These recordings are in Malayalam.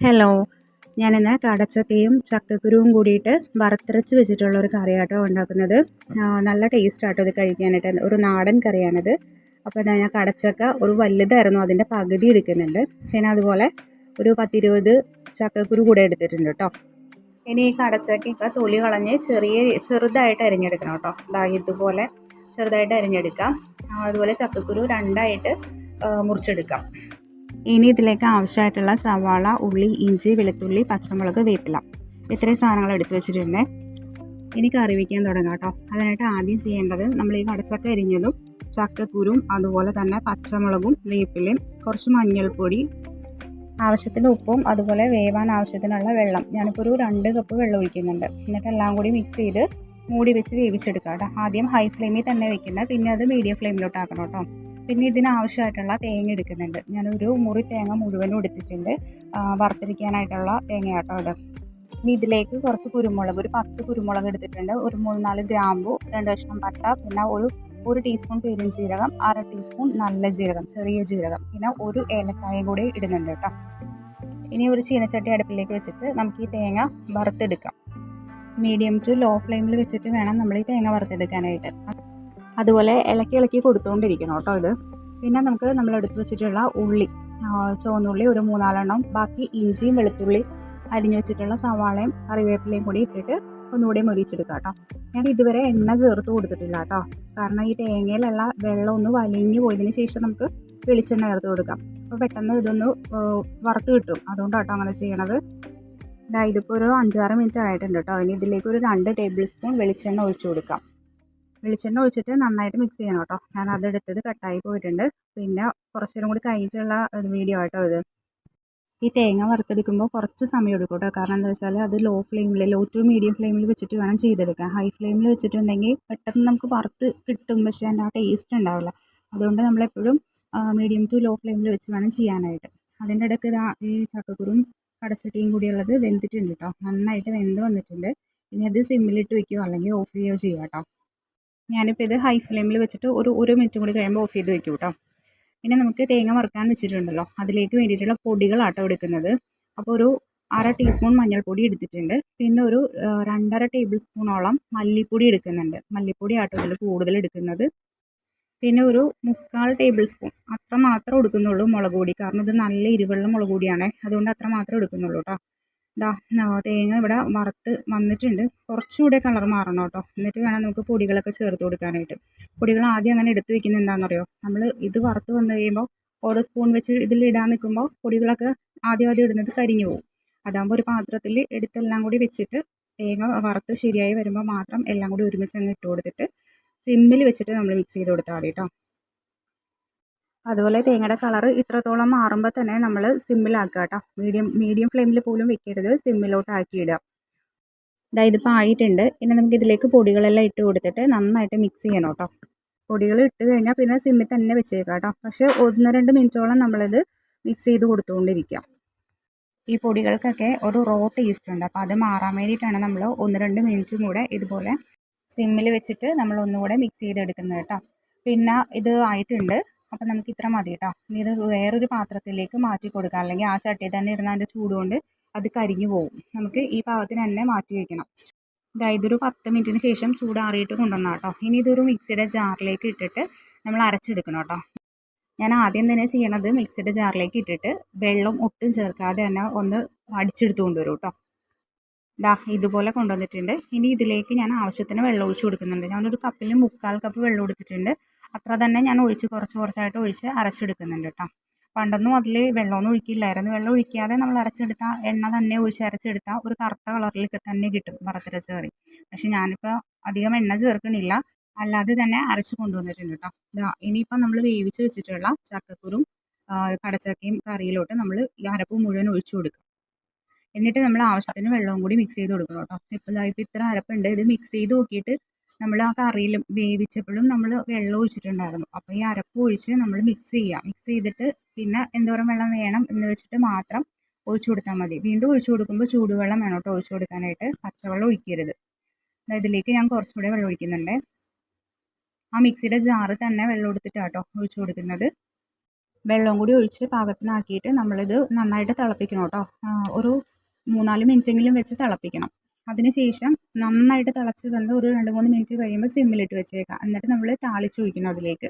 ഹലോ ഞാനിന്ന് കടച്ചക്കയും ചക്കക്കുരുവും കൂടിയിട്ട് വറുത്തരച്ച് വെച്ചിട്ടുള്ള ഒരു കറിയാട്ടോ ഉണ്ടാക്കുന്നത്. നല്ല ടേസ്റ്റ് ആട്ടോ ഇത് കഴിക്കാനായിട്ട്. ഒരു നാടൻ കറിയാണിത്. അപ്പോൾ ഞാൻ കടച്ചക്ക ഒരു വലുതായിരുന്നു അതിന്റെ പകുതി എടുക്കുന്നുണ്ട്. പിന്നെ അതുപോലെ ഒരു പത്തിരുപത് ചക്കക്കുരു കൂടെ എടുത്തിട്ടുണ്ട് കേട്ടോ ഇനി ഈ കടച്ചക്കയൊക്കെ തൊലി കളഞ്ഞ് ചെറിയ ചെറുതായിട്ട് അരിഞ്ഞെടുക്കണം കേട്ടോ ഇതാ ഇതുപോലെ ചെറുതായിട്ട് അരിഞ്ഞെടുക്കാം. അതുപോലെ ചക്കക്കുരു രണ്ടായിട്ട് മുറിച്ചെടുക്കാം. ഇനി ഇതിലേക്ക് ആവശ്യമായിട്ടുള്ള സവാള ഉള്ളി ഇഞ്ചി വെളുത്തുള്ളി പച്ചമുളക് വേപ്പില. ഇത്രയും സാധനങ്ങൾ എടുത്തു വെച്ചിട്ടുണ്ട്. ഇനി കറി വയ്ക്കാൻ തുടങ്ങാം കേട്ടോ. അതിനായിട്ട് ആദ്യം ചെയ്യേണ്ടത് നമ്മൾ ഈ കടച്ചക്ക എരിഞ്ഞതും ചക്കക്കുരും അതുപോലെ തന്നെ പച്ചമുളകും വേപ്പിലയും കുറച്ച് മഞ്ഞൾപ്പൊടി ആവശ്യത്തിന് ഉപ്പും അതുപോലെ വേവാൻ ആവശ്യത്തിനുള്ള വെള്ളം. ഞാനിപ്പോൾ ഒരു രണ്ട് കപ്പ് വെള്ളം ഒഴിക്കുന്നുണ്ട്. എന്നിട്ട് എല്ലാം കൂടി മിക്സ് ചെയ്ത് മൂടി വെച്ച് വേവിച്ചെടുക്കാം കേട്ടോ. ആദ്യം ഹൈ ഫ്ലെയിമിൽ തന്നെ വെക്കുന്നത്. പിന്നെ അത് മീഡിയം ഫ്ലെയിമിലോട്ട് ആക്കണം കേട്ടോ. പിന്നെ ഇതിനാവശ്യമായിട്ടുള്ള തേങ്ങ എടുക്കുന്നുണ്ട്. ഞാനൊരു മുറി തേങ്ങ മുഴുവനും എടുത്തിട്ടുണ്ട്. വറുത്തിരിക്കാനായിട്ടുള്ള തേങ്ങ കേട്ടോ ഇത്. ഇനി ഇതിലേക്ക് കുറച്ച് കുരുമുളക് ഒരു പത്ത് കുരുമുളക് എടുത്തിട്ടുണ്ട്. ഒരു മൂന്ന് നാല് ഗ്രാമ്പു രണ്ട് കഷ്ണം പട്ട പിന്നെ ഒരു ഒരു ടീസ്പൂൺ പെരുംജീരകം അര ടീസ്പൂൺ നല്ല ജീരകം ചെറിയ ജീരകം പിന്നെ ഒരു ഏലക്കായ കൂടി ഇടുന്നുണ്ട് കേട്ടോ. ഇനി ഒരു ചീനച്ചട്ടി അടുപ്പിലേക്ക് വെച്ചിട്ട് നമുക്ക് ഈ തേങ്ങ വറുത്തെടുക്കാം. മീഡിയം ടു ലോ ഫ്ലെയിമിൽ വെച്ചിട്ട് വേണം നമ്മൾ ഈ തേങ്ങ വറുത്തെടുക്കാനായിട്ട്. അതുപോലെ ഇളക്കി ഇളക്കി കൊടുത്തുകൊണ്ടിരിക്കണം കേട്ടോ ഇത്. പിന്നെ നമുക്ക് നമ്മൾ എടുത്ത് വെച്ചിട്ടുള്ള ഉള്ളി ചുവന്നുള്ളി ഒരു മൂന്നാലെണ്ണം ബാക്കി ഇഞ്ചിയും വെളുത്തുള്ളി അരിഞ്ഞു വെച്ചിട്ടുള്ള സവാളയും കറിവേപ്പിലയും കൂടി ഇട്ടിട്ട് ഒന്നുകൂടി മുരിച്ചെടുക്കുക കേട്ടോ. ഞാൻ ഇതുവരെ എണ്ണ ചേർത്ത് കൊടുത്തിട്ടില്ല കേട്ടോ. കാരണം ഈ തേങ്ങയിലുള്ള വെള്ളം ഒന്ന് വലിഞ്ഞു പോയതിന് ശേഷം നമുക്ക് വെളിച്ചെണ്ണ ചേർത്ത് കൊടുക്കാം. അപ്പോൾ പെട്ടെന്ന് ഇതൊന്ന് വറുത്ത് കിട്ടും. അതുകൊണ്ടാണ് കേട്ടോ അങ്ങനെ ചെയ്യണത്. ഇതാ ഇതിപ്പോൾ ഒരു അഞ്ചാറ് മിനിറ്റ് ആയിട്ടുണ്ട് കേട്ടോ. ഇനി ഇതിലേക്ക് ഒരു രണ്ട് ടേബിൾ സ്പൂൺ വെളിച്ചെണ്ണ ഒഴിച്ചു കൊടുക്കാം. വെളിച്ചെണ്ണ ഒഴിച്ചിട്ട് നന്നായിട്ട് മിക്സ് ചെയ്യണം കേട്ടോ. ഞാൻ അതെടുത്തത് കട്ടായി പോയിട്ടുണ്ട്. പിന്നെ കുറച്ചേരം കൂടി കഴിഞ്ഞിട്ടുള്ള ഒരു വീഡിയോ ആട്ടോ ഇത്. ഈ തേങ്ങ വറുത്തെടുക്കുമ്പോൾ കുറച്ച് സമയം എടുക്കും കേട്ടോ. കാരണം എന്താ വെച്ചാൽ അത് ലോ ഫ്ലെയിമിൽ ലോ ടു മീഡിയം ഫ്ലെയിമിൽ വെച്ചിട്ട് വേണം ചെയ്തെടുക്കാൻ. ഹൈ ഫ്ലെയിമിൽ വെച്ചിട്ടുണ്ടെങ്കിൽ പെട്ടെന്ന് നമുക്ക് വറുത്ത് കിട്ടും പക്ഷേ അതിന്റെ ആ ടേസ്റ്റ് ഉണ്ടാവില്ല. അതുകൊണ്ട് നമ്മളെപ്പോഴും മീഡിയം ടു ലോ ഫ്ലെയിമിൽ വെച്ച് വേണം ചെയ്യാനായിട്ട്. അതിന്റെ ഇടയ്ക്ക് ഇതാ ഈ ചക്കക്കുറും കടച്ചട്ടിയും കൂടിയുള്ളത് വെന്തിട്ടുണ്ട് കേട്ടോ. നന്നായിട്ട് വെന്ത് വന്നിട്ടുണ്ട്. ഇനി അത് സിമ്മിലിട്ട് വെക്കുകയോ അല്ലെങ്കിൽ ഓഫ് ചെയ്യുകയോ ചെയ്യുക കേട്ടോ. ഞാനിപ്പോൾ ഇത് ഹൈ ഫ്ലെയിമിൽ വെച്ചിട്ട് ഒരു ഒരു മിനിറ്റും കൂടി കഴിയുമ്പോൾ ഓഫ് ചെയ്ത് വെക്കും കേട്ടോ പിന്നെ നമുക്ക് തേങ്ങ വറുക്കാൻ വെച്ചിട്ടുണ്ടല്ലോ. അതിലേക്ക് വേണ്ടിയിട്ടുള്ള പൊടികളാട്ടോ എടുക്കുന്നത്. അപ്പോൾ ഒരു അര ടീസ്പൂൺ മഞ്ഞൾപ്പൊടി എടുത്തിട്ടുണ്ട്. പിന്നെ ഒരു രണ്ടര ടേബിൾ സ്പൂണോളം മല്ലിപ്പൊടി എടുക്കുന്നുണ്ട്. മല്ലിപ്പൊടി ആട്ടോ ഇതിൽ കൂടുതൽ എടുക്കുന്നത്. പിന്നെ ഒരു മുക്കാൽ ടേബിൾ സ്പൂൺ അത്ര മാത്രം എടുക്കുന്നുള്ളൂ മുളക് പൊടി. കാരണം ഇത് നല്ല ഇരുവെള്ള മുളക് പൊടിയാണ്. അതുകൊണ്ട് അത്ര മാത്രം എടുക്കുന്നുള്ളൂ കേട്ടോ ഇതാ തേങ്ങ ഇവിടെ വറുത്ത് വന്നിട്ടുണ്ട്. കുറച്ചുകൂടെ കളർ മാറണം കേട്ടോ. എന്നിട്ട് വേണം നമുക്ക് പൊടികളൊക്കെ ചേർത്ത് കൊടുക്കാനായിട്ട്. പൊടികൾ ആദ്യം അങ്ങനെ എടുത്ത് വെക്കുന്നത് എന്താണെന്നറിയോ? നമ്മൾ ഇത് വറുത്ത് വന്നു കഴിയുമ്പോൾ ഓരോ സ്പൂൺ വെച്ച് ഇതിൽ ഇടാൻ നിൽക്കുമ്പോൾ പൊടികളൊക്കെ ആദ്യം ആദ്യം ഇടുന്നത് കരിഞ്ഞു പോകും. അതാകുമ്പോൾ ഒരു പാത്രത്തിൽ എടുത്തെല്ലാം കൂടി വെച്ചിട്ട് തേങ്ങ വറുത്ത് ശരിയായി വരുമ്പോൾ മാത്രം എല്ലാം കൂടി ഒരുമിച്ച് അങ്ങ് ഇട്ട് കൊടുത്തിട്ട് സിമ്മിൽ വെച്ചിട്ട് നമ്മൾ മിക്സ് ചെയ്ത് കൊടുത്താൽ മതി കേട്ടോ. അതുപോലെ തേങ്ങയുടെ കളർ ഇത്രത്തോളം മാറുമ്പോൾ തന്നെ നമ്മൾ സിമ്മിലാക്കുക കേട്ടോ മീഡിയം മീഡിയം ഫ്ലെയിമിൽ പോലും വെക്കരുത്. സിമ്മിലോട്ട് ആക്കിയിടുക ഇതാ ഇതിപ്പോൾ ആയിട്ടുണ്ട്. ഇനി നമുക്ക് ഇതിലേക്ക് പൊടികളെല്ലാം ഇട്ട് കൊടുത്തിട്ട് നന്നായിട്ട് മിക്സ് ചെയ്യണം കേട്ടോ പൊടികൾ ഇട്ട് കഴിഞ്ഞാൽ പിന്നെ സിമ്മിൽ തന്നെ വെച്ചേക്കാം കേട്ടോ പക്ഷേ ഒന്ന് രണ്ട് മിനിറ്റോളം നമ്മളിത് മിക്സ് ചെയ്ത് കൊടുത്തുകൊണ്ടിരിക്കാം ഈ പൊടികൾക്കൊക്കെ ഒരു റോ ടേസ്റ്റ് ഉണ്ട്. അപ്പോൾ അത് മാറാൻ വേണ്ടിയിട്ടാണ് നമ്മൾ ഒന്ന് രണ്ട് മിനിറ്റും കൂടെ ഇതുപോലെ സിമ്മിൽ വെച്ചിട്ട് നമ്മൾ ഒന്നുകൂടെ മിക്സ് ചെയ്തെടുക്കുന്നത് കേട്ടോ പിന്നെ ഇത് ആയിട്ടുണ്ട്. അപ്പം നമുക്ക് ഇത്ര മതി കേട്ടോ ഇനി ഇത് വേറൊരു പാത്രത്തിലേക്ക് മാറ്റി കൊടുക്കാം. അല്ലെങ്കിൽ ആ ചട്ടിയിൽ തന്നെ ഇരുന്ന അതിന്റെ ചൂടുകൊണ്ട് അത് കരിഞ്ഞു പോകും. നമുക്ക് ഈ പാകത്തിന് തന്നെ മാറ്റി വയ്ക്കണം അതായത് ഒരു പത്ത് മിനിറ്റിന് ശേഷം ചൂടാറിയിട്ട് കൊണ്ടുവന്നാൽ കേട്ടോ ഇനി ഇതൊരു മിക്സിയുടെ ജാറിലേക്ക് ഇട്ടിട്ട് നമ്മൾ അരച്ചെടുക്കണം കേട്ടോ ഞാൻ ആദ്യം തന്നെ ചെയ്യണത് മിക്സിയുടെ ജാറിലേക്ക് ഇട്ടിട്ട് വെള്ളം ഒട്ടും ചേർക്കാതെ തന്നെ ഒന്ന് അടിച്ചെടുത്ത് കൊണ്ടുവരും കേട്ടോ ദാ ഇതുപോലെ കൊണ്ടുവന്നിട്ടുണ്ട്. ഇനി ഇതിലേക്ക് ഞാൻ ആവശ്യത്തിന് വെള്ളം ഒഴിച്ച് കൊടുക്കുന്നുണ്ട്. ഞാനൊരു കപ്പിൽ മുക്കാൽ കപ്പ് വെള്ളം എടുത്തിട്ടുണ്ട് അത്ര തന്നെ ഞാൻ ഒഴിച്ച് കുറച്ച് കുറച്ചായിട്ട് ഒഴിച്ച് അരച്ചെടുക്കുന്നുണ്ട് കേട്ടോ. പണ്ടൊന്നും അതിൽ വെള്ളമൊന്നും ഒഴിക്കില്ലായിരുന്നു. വെള്ളം ഒഴിക്കാതെ നമ്മൾ അരച്ചെടുത്താൽ എണ്ണ തന്നെ ഒഴിച്ച് അരച്ചെടുത്താൽ ഒരു കറുത്ത കളറിലൊക്കെ തന്നെ കിട്ടും വറുത്തരച്ച കറി പക്ഷെ ഞാനിപ്പോൾ അധികം എണ്ണ ചേർക്കണില്ല. അല്ലാതെ തന്നെ അരച്ച് കൊണ്ടുവന്നിട്ടുണ്ട് കേട്ടോ. ഇതാ ഇനിയിപ്പോൾ നമ്മൾ വേവിച്ച് വെച്ചിട്ടുള്ള ചക്കക്കുരും കടച്ചക്കയും കറിയിലോട്ട് നമ്മൾ ഈ അരപ്പ് മുഴുവൻ ഒഴിച്ചു കൊടുക്കും. എന്നിട്ട് നമ്മൾ ആവശ്യത്തിന് വെള്ളവും കൂടി മിക്സ് ചെയ്ത് കൊടുക്കണം കേട്ടോ. ഇപ്പോൾ ഇതാ ഇപ്പോൾ ഇത്ര അരപ്പുണ്ട്. ഇത് മിക്സ് ചെയ്ത് നോക്കിയിട്ട് നമ്മൾ ആ കറിയിലും വേവിച്ചപ്പോഴും നമ്മൾ വെള്ളം ഒഴിച്ചിട്ടുണ്ടായിരുന്നു. അപ്പോൾ ഈ അരപ്പ് ഒഴിച്ച് നമ്മൾ മിക്സ് ചെയ്യുക മിക്സ് ചെയ്തിട്ട് പിന്നെ എന്തോരം വെള്ളം വേണം എന്ന് വെച്ചിട്ട് മാത്രം ഒഴിച്ചു കൊടുത്താൽ മതി. വീണ്ടും ഒഴിച്ചു കൊടുക്കുമ്പോൾ ചൂടുവെള്ളം വേണം കേട്ടോ ഒഴിച്ചു കൊടുക്കാനായിട്ട്. പച്ചവെള്ളം ഒഴിക്കരുത്. ഇതിലേക്ക് ഞാൻ കുറച്ചുകൂടെ വെള്ളം ഒഴിക്കുന്നുണ്ട്. ആ മിക്സിയുടെ ജാറ് തന്നെ വെള്ളം എടുത്തിട്ടാണ് കേട്ടോ ഒഴിച്ചു കൊടുക്കുന്നത്. വെള്ളം കൂടി ഒഴിച്ച് പാകത്തിനാക്കിയിട്ട് നമ്മളിത് നന്നായിട്ട് തിളപ്പിക്കണം കേട്ടോ ഒരു മൂന്നാൽ മിനിറ്റെങ്കിലും വെച്ച് തിളപ്പിക്കണം. അതിന് ശേഷം നന്നായിട്ട് തിളച്ച് തന്ന് ഒരു രണ്ട് മൂന്ന് മിനിറ്റ് കഴിയുമ്പോൾ സിമ്മിലിട്ട് വെച്ചേക്കാം. എന്നിട്ട് നമ്മൾ താളിച്ചൊഴിക്കണം അതിലേക്ക്.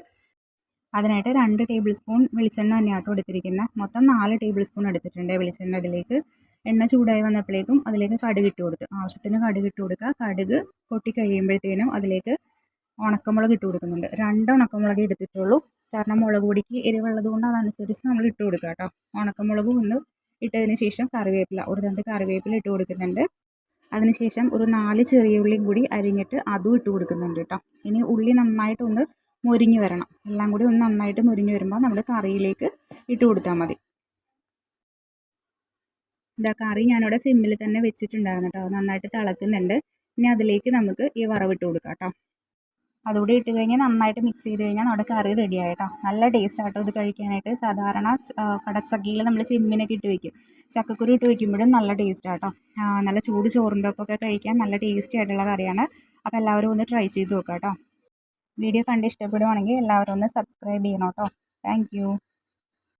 അതിനായിട്ട് രണ്ട് ടേബിൾ സ്പൂൺ വെളിച്ചെണ്ണ തന്നെയാട്ടോ എടുത്തിരിക്കുന്നത് മൊത്തം നാല് ടേബിൾ സ്പൂൺ എടുത്തിട്ടുണ്ട് വെളിച്ചെണ്ണ അതിലേക്ക്. എണ്ണ ചൂടായി വന്നപ്പോഴേക്കും അതിലേക്ക് കടുക് ഇട്ട് കൊടുക്കുക ആവശ്യത്തിന് കടുക് ഇട്ട് കൊടുക്കുക. കടുക് പൊട്ടി കഴിയുമ്പോഴത്തേനും അതിലേക്ക് ഉണക്കമുളക് ഇട്ട് കൊടുക്കുന്നുണ്ട്. രണ്ട് ഉണക്കമുളക് എടുത്തിട്ടുള്ളൂ. കാരണം മുളക് പൊടിക്ക് എരിവുള്ളത് കൊണ്ട് അതനുസരിച്ച് നമ്മൾ ഇട്ട് കൊടുക്കുക കേട്ടോ. ഉണക്കമുളക് ഒന്ന് ഇട്ടതിന് ശേഷം കറിവേപ്പില. ഒരു രണ്ട് കറിവേപ്പില ഇട്ട് കൊടുക്കുന്നുണ്ട്. അതിനുശേഷം ഒരു നാല് ചെറിയ ഉള്ളിയും കൂടി അരിഞ്ഞിട്ട് അതും ഇട്ട് കൊടുക്കുന്നുണ്ട് കേട്ടോ ഇനി ഉള്ളി നന്നായിട്ടൊന്ന് മുരിഞ്ഞ് വരണം. എല്ലാം കൂടി ഒന്ന് നന്നായിട്ട് മുരിഞ്ഞ് വരുമ്പോൾ നമ്മൾ കറിയിലേക്ക് ഇട്ട് കൊടുത്താൽ മതി. ഇതാ കറി ഞാനിവിടെ സിമ്മിൽ തന്നെ വെച്ചിട്ടുണ്ടായിരുന്നു കേട്ടോ നന്നായിട്ട് തിളക്കുന്നുണ്ട്. ഇനി അതിലേക്ക് നമുക്ക് ഈ വറവിട്ട് കൊടുക്കാം കേട്ടോ അതുകൂടി ഇട്ട് കഴിഞ്ഞാൽ നന്നായിട്ട് മിക്സ് ചെയ്ത് കഴിഞ്ഞാൽ നമ്മുടെ കറി റെഡി ആയിട്ടോ നല്ല ടേസ്റ്റ് ആട്ടോ ഇത് കഴിക്കാനായിട്ട്. സാധാരണ കടച്ചക്കയിൽ നമ്മൾ ചെമ്മിനൊക്കെ ഇട്ട് വയ്ക്കും ചക്കക്കുരു ഇട്ട് വയ്ക്കുമ്പോഴും നല്ല ടേസ്റ്റ് ആട്ടോ. നല്ല ചൂട് ചോറിന്റെ ഒപ്പമൊക്കെ കഴിക്കാൻ നല്ല ടേസ്റ്റി ആയിട്ടുള്ള കറിയാണ്. അപ്പോൾ എല്ലാവരും ഒന്ന് ട്രൈ ചെയ്ത് നോക്കാം കേട്ടോ വീഡിയോ കണ്ട് ഇഷ്ടപ്പെടുവാണെങ്കിൽ എല്ലാവരും ഒന്ന് സബ്സ്ക്രൈബ് ചെയ്യണം കേട്ടോ താങ്ക്